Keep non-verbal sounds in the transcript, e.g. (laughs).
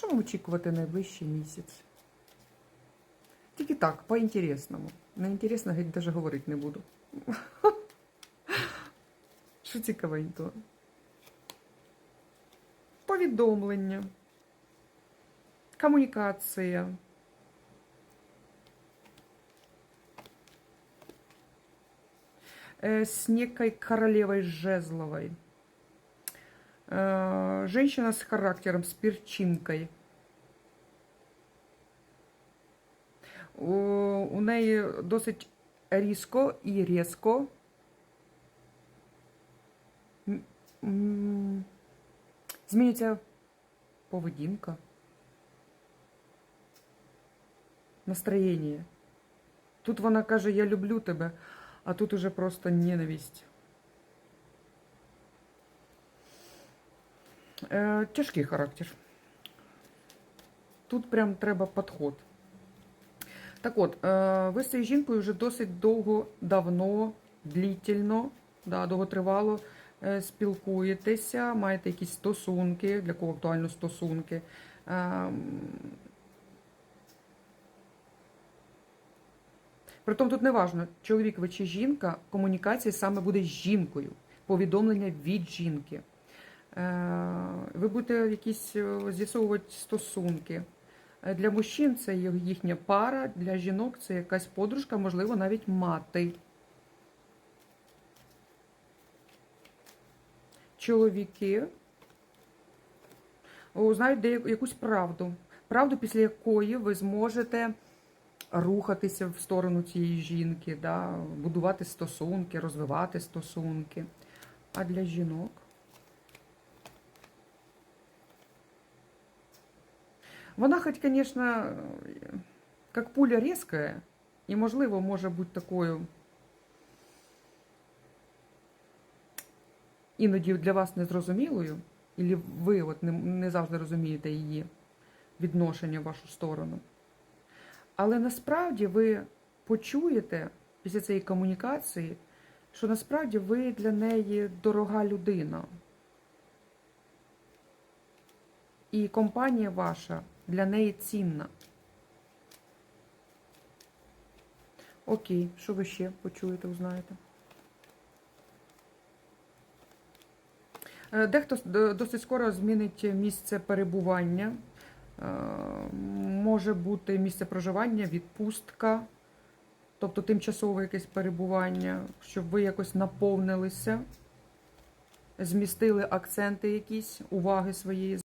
Що вам очікувати найближчий місяць? Тільки так, по-інтересному. Неінтересно, геть навіть говорити не буду. (laughs) Що цікавенького? Повідомлення, комунікація. С некой королевой Жезловой. Э, Женщина с характером, с перчинкой. У, у неї досить різко і різко. м- м, Змінюється поведінка. Настроєння. Тут вона каже, я люблю тебе, а тут уже просто ненависть. Е, тяжкий характер. Тут прям треба підход. Так от, е, ви з цією жінкою вже досить довго, давно, длительно, да, довготривало е, спілкуєтеся, маєте якісь стосунки, для кого актуально стосунки. Ем, Притом тут не важно, чоловік ви чи жінка, комунікація саме буде з жінкою, повідомлення від жінки. Е, Ви будете якісь е, з'ясовувати стосунки. Е, Для мужчин це їхня пара, для жінок це якась подружка, можливо, навіть мати. Чоловіки узнають деяку якусь правду. Правду, після якої ви зможете рухатися в сторону цієї жінки, да, будувати стосунки, розвивати стосунки. А для жінок. Вона, хоч, звісно, як пуля різка, і, можливо, може бути такою іноді для вас незрозумілою, і ви от не, не завжди розумієте її відношення в вашу сторону. Але насправді ви почуєте після цієї комунікації, що насправді ви для неї дорога людина. І компанія ваша для неї цінна. Окей, що ви ще почуєте, узнаєте? Е, Дехто досить скоро змінить місце перебування. Е, Може бути місце проживання, відпустка, тобто тимчасове якесь перебування, щоб ви якось наповнилися, змістили акценти якісь, уваги своєї